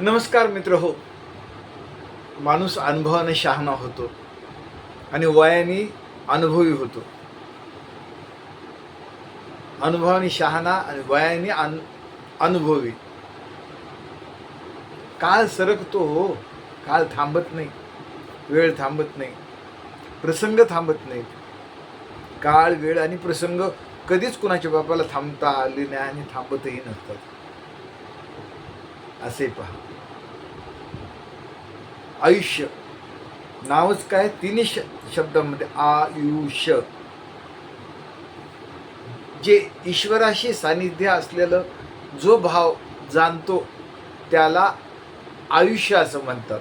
नमस्कार मित्र हो. माणूस अनुभवाने शहाणा होतो. आणि वयाने अनुभवी होतो. अनुभवाने शहाणा आणि वयाने अन अनुभवी. काळ सरकतो हो. काळ थांबत नाही. वेळ थांबत नाही. प्रसंग थांबत नाहीत. काळ वेळ आणि प्रसंग कधीच कुणाच्या बापाला थांबता आले नाही आणि थांबतही नसतात. असे पहा. आयुष्य. नावच काय? तिन्ही श शब्दामध्ये आयुष्य. जे ईश्वराशी सानिध्य असलेलं जो भाव जाणतो त्याला आयुष्य असं म्हणतात.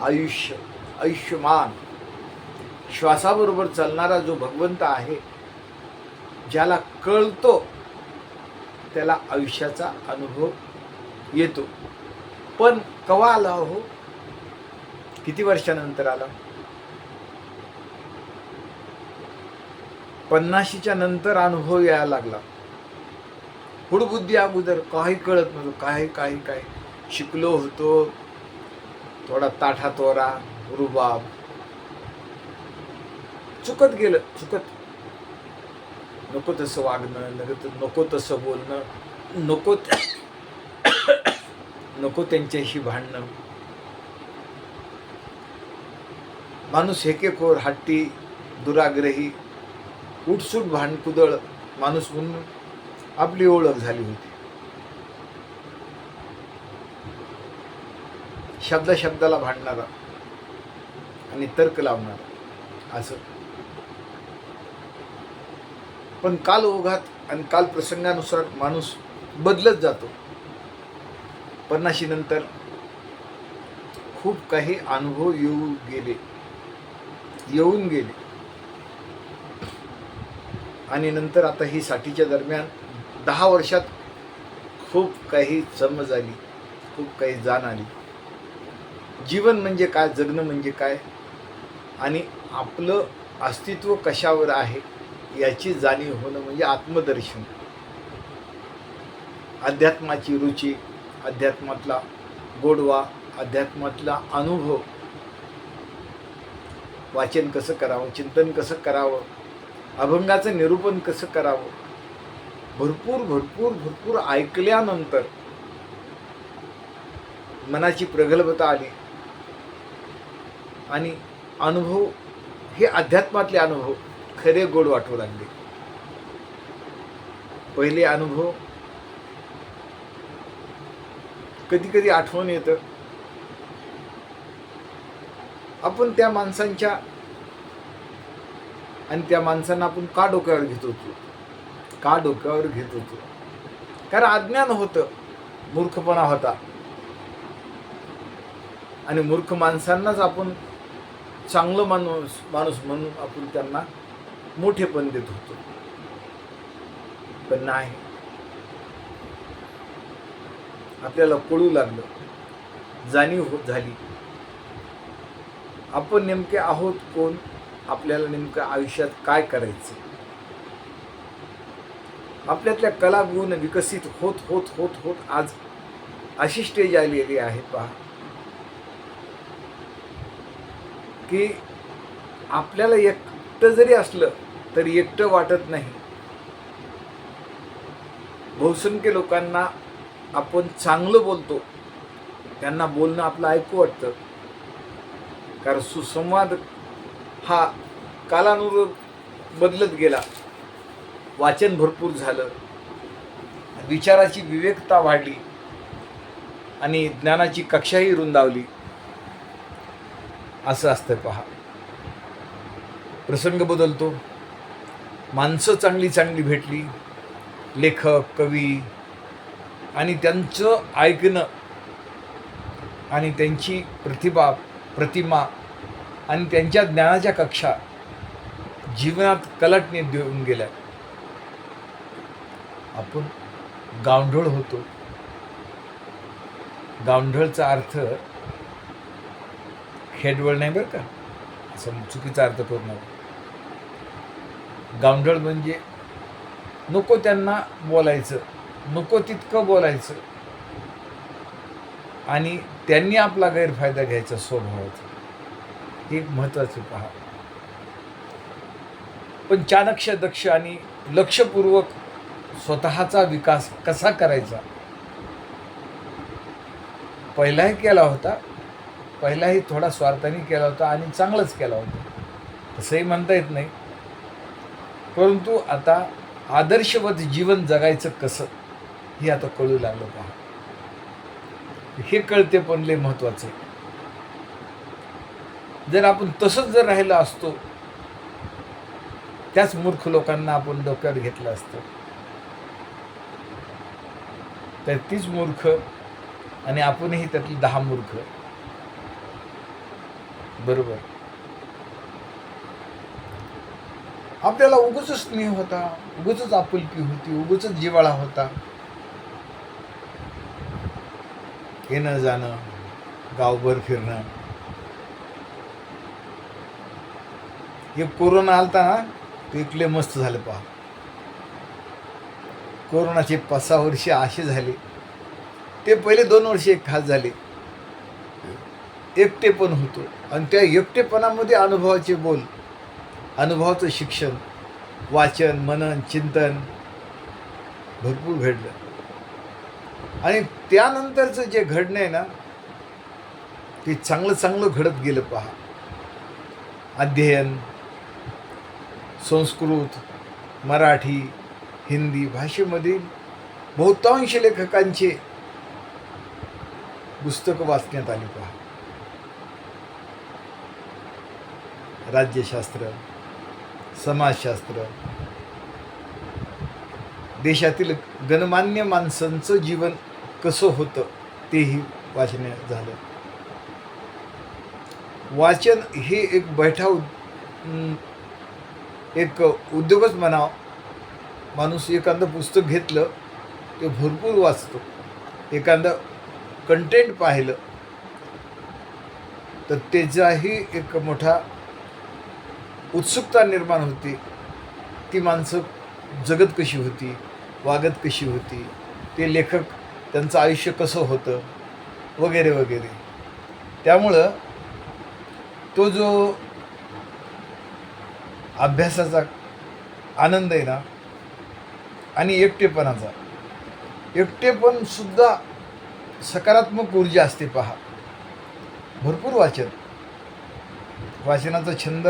आयुष्य आयुष्यमान. श्वासाबरोबर चालणारा जो भगवंत आहे ज्याला कळतो त्याला आयुष्याचा अनुभव येतो. पण कवा आला हो? किती वर्षानंतर आला? पन्नाशीच्या नंतर अनुभव यायला लागला. हुडबुद्धी अगोदर काही कळत नव्हतं. काही काही काय शिकलो होतो. थोडा ताठा तोरा रुबाब. चुकत गेलं. चुकत. नको तसं वागणं नको नको तसं बोलणं. नको नको त्यांच्याशी भांडणं. माणूस हेकेखोर हट्टी दुराग्रही उठसूट भांडकुदळ माणूस म्हणून आपली ओळख झाली होती. शब्द शब्दाला भांडणारा आणि तर्क लावणारा असं. पण काल ओघात आणि काल प्रसंगानुसार माणूस बदलत जातो. पन्नाशी नंतर खूप काही अनुभव येऊ गेले. येऊन गेले. आणि नंतर आता ही साठीच्या दरम्यान दहा वर्षात खूप काही समज आली खूप काही जाण आली. जीवन म्हणजे काय जगणं म्हणजे काय आणि आपलं अस्तित्व कशावर आहे याची जाणीव होणं म्हणजे आत्मदर्शन. अध्यात्माची रुची अध्यात्मातला गोडवा अध्यात्मातला अनुभव वाचन कसं करावं चिंतन कसं करावं अभंगाचं निरूपण कसं करावं भरपूर भरपूर भरपूर ऐकल्यानंतर मनाची प्रगल्भता आली. आणि अनुभव हे अध्यात्मातले अनुभव खरे गोड वाटू लागले. पहिले अनुभव कधी कधी आठवण येतं. आपण त्या माणसांच्या आणि त्या माणसांना आपण का डोक्यावर घेत होतो? का डोक्यावर घेत होतो? कारण अज्ञान होतं मूर्खपणा होता. आणि मूर्ख माणसांनाच आपण चांगलं माणूस माणूस म्हणून आपण त्यांना मोठेपण देत होतो. पण नाही. आपल्याला कळू लागलं. जाणीव होत झाली. आपण नेमके आहोत कोण? आपल्याला नेमकं आयुष्यात काय करायचं? आपल्यातल्या कलागुण विकसित होत होत होत होत आज अशी स्टेज आलेली आहे पहा. की आपल्याला एकटं जरी असलं तरी एकटं वाटत नाही. बहुसंख्य लोकांना आपण चांगलं बोलतो. त्यांना बोलणं आपलं ऐकू वाटतं. कारण सुसंवाद हा कालानुरूप बदलत गेला. वाचन भरपूर झालं. विचाराची विवेकता वाढली. आणि ज्ञानाची कक्षाही रुंदावली. असं असतं पहा. प्रसंग बदलतो. माणसं चांगली चांगली भेटली. लेखक कवी आणि त्यांचं ऐकणं आणि त्यांची प्रतिभा प्रतिमा आणि त्यांच्या ज्ञानाच्या कक्षा जीवनात कलाटणी देऊन गेल्या. आपण गावढळ होतो. गावढळचा अर्थ खेडवळ नाही बरं का? असं चुकीचा अर्थ करू गावढळ म्हणजे नको त्यांना बोलायचं नको तितकं बोलायचं. आणि त्यांनी आपला गैरफायदा घ्यायचा स्वभावाचा. एक महत्त्वाची पहा. पण चाणक्य दक्ष आणि लक्षपूर्वक स्वतःचा विकास कसा करायचा? पहिलाही केला होता पहिलाही थोडा स्वार्थाने केला होता आणि चांगलाच केला होता. तसंही म्हणता येत नाही. परंतु आता आदर्शवत जीवन जगायचं कसं हे आता कळू लागलं पहा. हे कळते पण लय महत्त्वाचं आहे जर आपण तसंच जर राहिलं असतो त्याच मूर्ख लोकांना आपण डोक्यावर घेतलं असतं. तर तीच मूर्ख आणि आपणही त्यातली दहा मूर्ख. बरोबर? आपल्याला उगच स्नेह होता उगच आपुलकी होती उगच जिवाळा होता. येणं जाणं गावभर फिरणं. हे कोरोना आलता ना ते इकले मस्त झालं पहा. कोरोनाचे पाच सहा वर्षे असे झाले. ते पहिले दोन वर्षे एक खास झाले. एकटेपण होतो. आणि त्या एकटेपणामध्ये अनुभवाचे बोल अनुभवाचं शिक्षण वाचन मनन चिंतन भरपूर घडलं. आणि त्यानंतरचं जे घडणं आहे ना ते चांगलं चांगलं घडत गेलं पहा. अध्ययन संस्कृत मराठी हिंदी भाषेमधील बहुतांश लेखकांचे पुस्तकं वाचण्यात आली पहा. राज्यशास्त्र समाजशास्त्र देशातील गणमान्य माणसांचं जीवन कसं होतं तेही वाचण्यात झालं. वाचन हे एक बैठा उद- एक उद्योगच म्हणावं. माणूस एखादं पुस्तक घेतलं ते भरपूर वाचतो. एखादं कंटेंट पाहिलं तर त्याचाही एक मोठा उत्सुकता निर्माण होती. ती माणसं जगत कशी होती वागत कशी होती ते लेखक त्यांचं आयुष्य कसं होतं वगैरे वगैरे. त्यामुळं तो जो अभ्यासाचा आनंद आहे ना आणि एकटेपणाचा. एकटेपण सुद्धा सकारात्मक ऊर्जा असते पहा. भरपूर वाचन. वाचनाचा छंद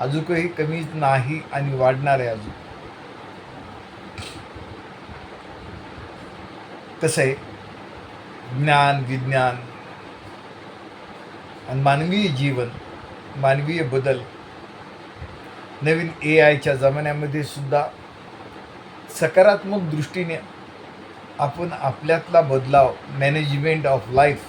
अजूनही कमी नाही आणि वाढणार आहे अजून. कसं आहे? ज्ञान विज्ञान आणि मानवीय जीवन मानवीय बदल. नवीन ए आयच्या जमान्यामध्ये सुद्धा सकारात्मक दृष्टीने आपण आपल्यातला बदलाव मॅनेजमेंट ऑफ लाईफ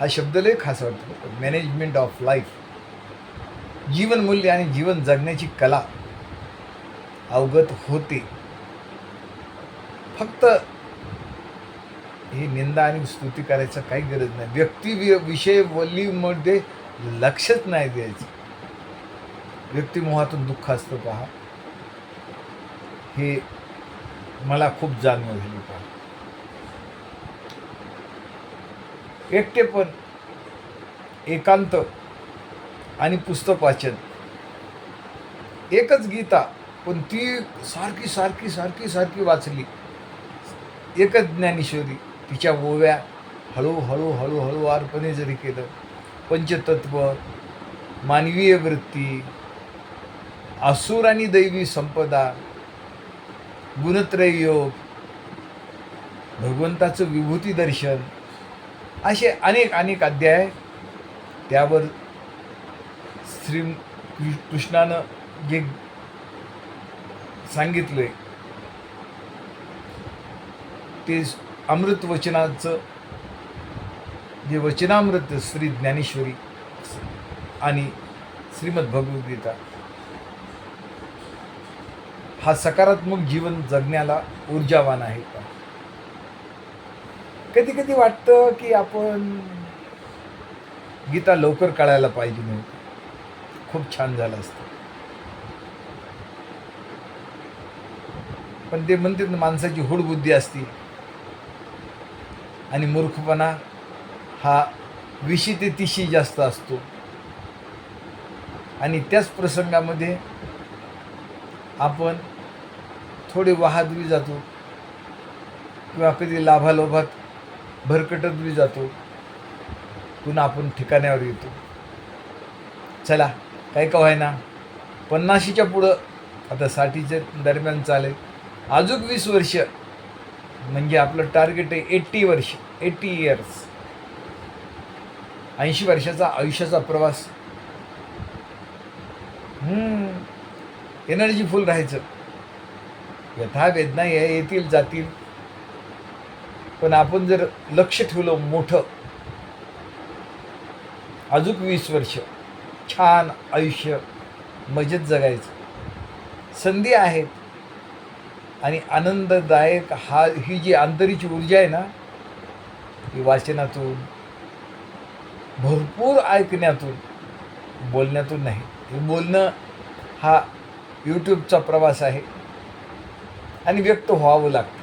हा शब्द लय खास वाटतो मॅनेजमेंट ऑफ लाईफ जीवनमूल्य आणि जीवन जगण्याची कला अवगत होते. फक्त ही निंदा आणि स्तुती करायचं काही गरज नाही. व्यक्ती विषय वलीमध्ये लक्षच नाही द्यायचं. व्यक्तिमोहातून दुःख असतं पहा. हे मला खूप जाणीव झाली पहा. एकटेपण एकांत आणि पुस्तक वाचन. एकच गीता पण ती सारखी सारखी सारखी सारखी वाचली. एकच ज्ञानेश्वरी. तिच्या ओव्या हळूहळू हळूहळू अर्पणे जरी केलं पंचतत्व मानवीय वृत्ती असुर आणि दैवी संपदा गुणत्रय योग भगवंताचं विभूती दर्शन असे अनेक अनेक अध्याय त्यावर श्री कृष्णानं जे सांगितलंय ते अमृत वचनाचं जे वचनामृत श्री ज्ञानेश्वरी आणि श्रीमद भगवद्गीता हा सकारात्मक जीवन जगण्याला ऊर्जावान आहे. का कधी कधी वाटतं की आपण गीता लवकर कळायला पाहिजे नव्हती खूप छान झालं असतं. पण ते म्हणतात माणसाची हुडबुद्धी असती. आणि मूर्खपणा हा विशी ते तिशी जास्त असतो. आणि त्याच प्रसंगामध्ये आपण थोडे वाहतवी जातो किंवा कधी लाभालोभात भरकटत बी जातो पुन्हा आपण ठिकाण्यावर येतो. चला काय का व्हायना पन्नाशीच्या पुढं आता साठीच्या दरम्यान चालेल. अजून वीस वर्ष. म्हणजे आपलं टार्गेट आहे एट्टी वर्ष एट्टी इयर्स ऐंशी वर्षाचा आयुष्याचा प्रवास. एनर्जी फुल राहायचं. यथा वेदना या येतील जातील. पण आपण जर लक्ष ठेवलं मोठं अजून वीस वर्ष छान आयुष्य मजेत जगायचं. संधी आहेत. आणि आनंददायक हा ही जी आंतरिक ऊर्जा आहे ना ही वाचनातून भरपूर ऐकण्यातून बोलण्यातून नाही. हे बोलणं हा यूट्यूबचा प्रवास आहे आणि व्यक्त व्हावं लागतं.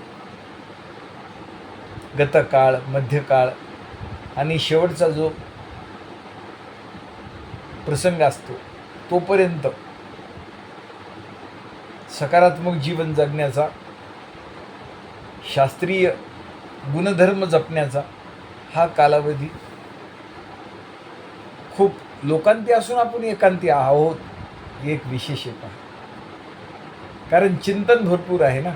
गतकाळ मध्यकाळ आणि शेवटचा जो प्रसंग असतो तोपर्यंत सकारात्मक जीवन जगण्याचा शास्त्रीय गुणधर्म जपण्याचा हा कालावधी खूप लोकांती असून आपण एकांती आहोत एक विशेष एक आहे. कारण चिंतन भरपूर आहे ना?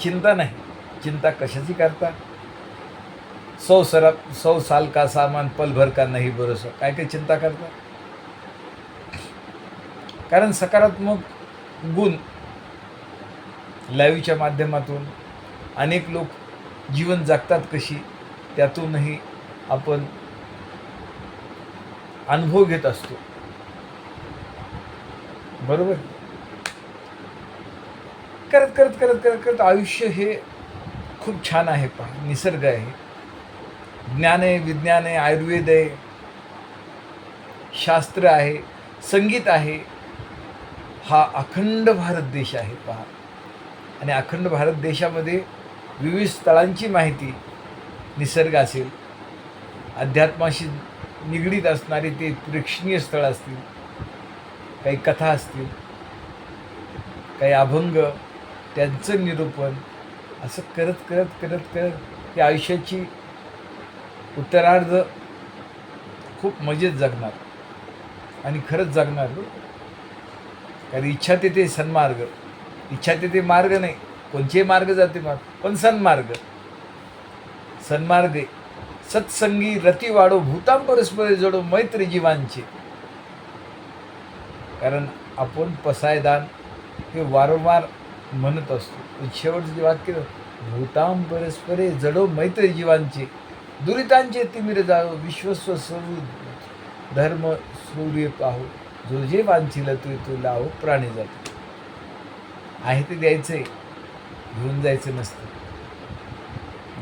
चिंता नाही. चिंता कशाची करता? सौ सरा सौ साल का सामान पलभर का नाही भरोसा काय काय चिंता करता? कारण सकारात्मक गुण लाईव्हच्या माध्यमातून अनेक लोक जीवन जगतात कशी त्यातूनही आपण अनुभव घेत असतो. बरोबर? करत करत करत करत करत आयुष्य हे खूप छान आहे पहा निसर्ग आहे. ज्ञान आहे विज्ञान आहे आयुर्वेद आहे शास्त्र आहे संगीत आहे हा अखंड भारत देश आहे पहा. आणि अखंड भारत देशामध्ये विविध स्थळांची माहिती निसर्ग असेल अध्यात्माशी निगडीत असणारे ते प्रेक्षणीय स्थळ असतील काही कथा असतील काही अभंग त्यांचं निरूपण असं करत करत करत करत त्या आयुष्याची उत्तरार्ध खूप मजेत जगणार. आणि खरंच जगणार. कारण इच्छा तिथे सन्मार्ग. इच्छा तिथे मार्ग नाही. कोणचे मार्ग जाते मार्ग पण सन्मार्ग. सन्मार्गे सत्संगी रती वाढो भूतां परस्पर जडो मैत्री जीवांचे. कारण आपण पसायदान हे वारंवार म्हणत असतो. शेवटचं जे वाक्य भूतां परस्परे जडो मैत्री जीवांचे. दुरितांचे तिमिर जावो विश्वस्व स्वरूप धर्म सूर्य पाहू. जो जे तू तू लाव प्राणी जातो. आहे ते द्यायचंय घेऊन जायचं नसतं.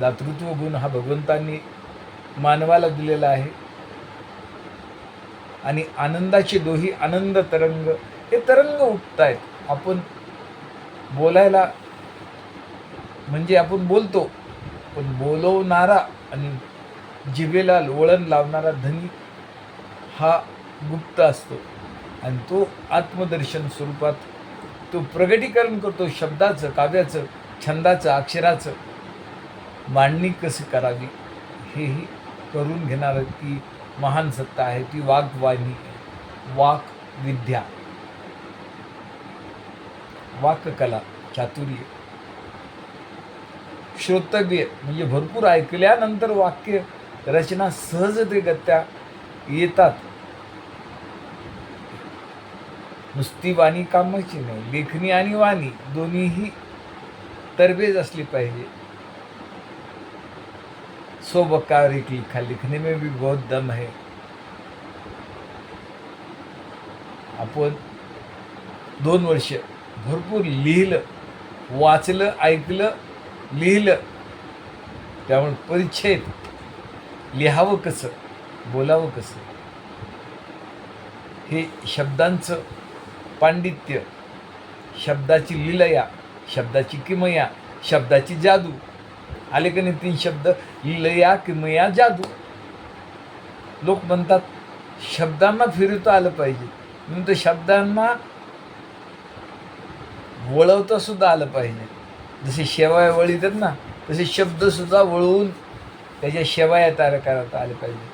दातृत्व गुण हा भगवंतांनी मानवाला दिलेला आहे. आणि आनंदाची दोही आनंद तरंग हे तरंग उठत आहेत आपण बोलायला म्हणजे आपण बोलतो पण बोलवणारा आणि जिभेला वळण लावणारा धनी हा गुप्त असतो. आणि तो आत्मदर्शन स्वरूपात तो प्रगटीकरण करतो शब्दाचं काव्याचं छंदाचं अक्षराचं. मांडणी कशी करावी हेही करून घेणारं ती महान सत्ता आहे ती वाग्वाणी वाक विद्या वाककला चातुर्य. श्रोतव्य म्हणजे भरपूर ऐकल्यानंतर वाक्य रचना सहजतेगत्या येतात. नुसती वाणी कामाची नाही. लेखणी आणि वाणी दोन्हीही तरबेज असली पाहिजे. सो बकार एक लिखा लिखने में भी बहुत दम है. आपण दोन वर्ष भरपूर लिहिलं वाचलं ऐकलं लिहिलं. त्यामुळे परिच्छेद लिहावं कसं बोलावं कसं हे शब्दांचं पांडित्य. शब्दाची लिलया शब्दाची किमया शब्दाची जादू. आले का नाही तीन शब्द? लिलया किमया जादू. लोक म्हणतात शब्दांना फिरवता आलं पाहिजे. म्हणून शब्दांना वळवता सुद्धा आलं पाहिजे. जसे शेवाया वळीतात ना तसे शब्दसुद्धा वळवून त्याच्या शेवाया तयार करता आले पाहिजे.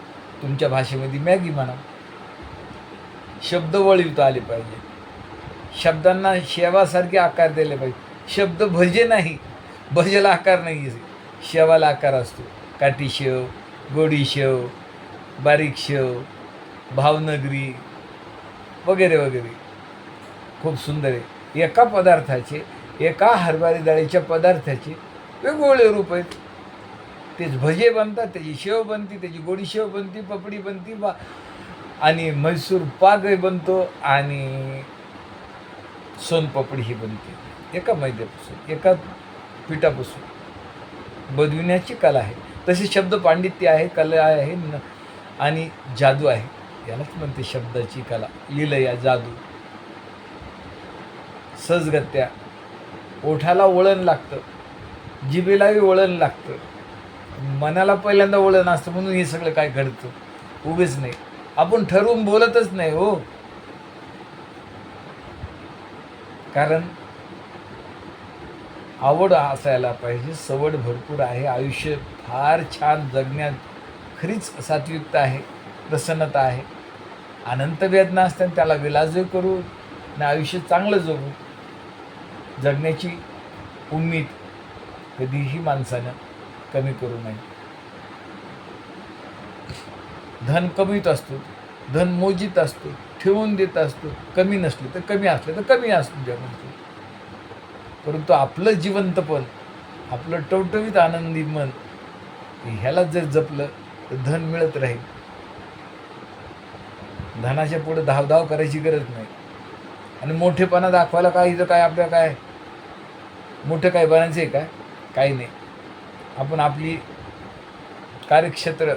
तुमच्या भाषेमध्ये मॅगी म्हणा. शब्द वळविता आले पाहिजे. शब्दांना शेवासारखे आकार दिले पाहिजे. शब्द भजे नाही भजेला आकार नाही शेवाला आकार असतो. काठी शेव गोडी शेव बारीक शेव भावनगरी वगैरे वगैरे. खूप सुंदर आहे. एका पदार्थाचे एका हरभरा डाळीच्या पदार्थाचे वेगवेगळे रूप आहेत. तेच भजे बनतात त्याची शेव बनती त्याची गोडी शेव बनती पपडी बनती बा आणि म्हैसूर पाकही बनतो आणि सोनपापडी ही बनते एका मैद्यापासून एका पिठापासून. बनविण्याची कला आहे. तसे शब्द पांडित्य आहे कला आहे न आणि जादू आहे. यालाच म्हणते शब्दाची कला. लिलया जादू. सहजगत्या ओठाला वळण लागतं. जिभेलाही वळण लागतं. मनाला पहिल्यांदा वळण असतं म्हणून हे सगळं काय घडतं? उभेच नाही. आपण ठरवून बोलतच नाही हो. कारण आवड असायला पाहिजे सवड भरपूर आहे आयुष्य फार छान जगण्यात खरीच सात्विकता आहे प्रसन्नता आहे. अनंत वेदना असतात त्याला विलाजही करू आणि आयुष्य चांगलं जगू. जगण्याची उम्मीद कधीही माणसानं कमी करू नये. धन कमीत असतो धन मोजित असतो. ठेवून देत असतो. कमी नसले तर कमी असले तर कमी असतो द्या म्हणतो. परंतु आपलं जिवंतपण आपलं टवटवीत आनंदी मन ह्याला जर जपलं तर धन मिळत राहील. धनाच्या पुढे धावधाव करायची गरज नाही. आणि मोठेपणा दाखवायला काय इथं काय आपल्या काय? मोठं काय बनायचं आहे काय? काही नाही. आपण आपली कार्यक्षेत्र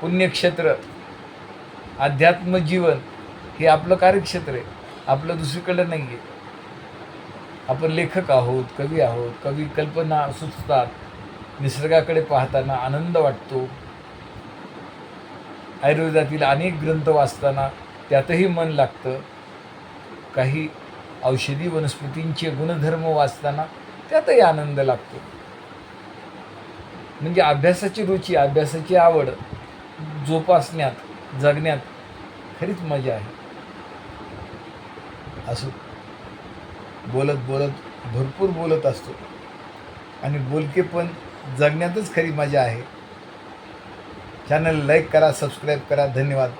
पुण्यक्षेत्र अध्यात्म जीवन हे आपलं कार्यक्षेत्र आहे. आपलं दुसरीकडं नाही आहे आपण लेखक आहोत कवी आहोत कवी कल्पना सुचतात निसर्गाकडे पाहताना आनंद वाटतो. आयुर्वेदातील अनेक ग्रंथ वाचताना त्यातही मन लागतं. काही औषधी वनस्पतींचे गुणधर्म वाचताना त्यातही आनंद लागतो. म्हणजे अभ्यासाची रुची अभ्यासाची आवड जोपासण्यात जगण्यात खरीच मजा आहे. असं. बोलत बोलत भरपूर बोलत असतो. आणि बोलके पण जगण्यातच खरी मजा आहे. चॅनल लाईक करा सबस्क्राईब करा. धन्यवाद.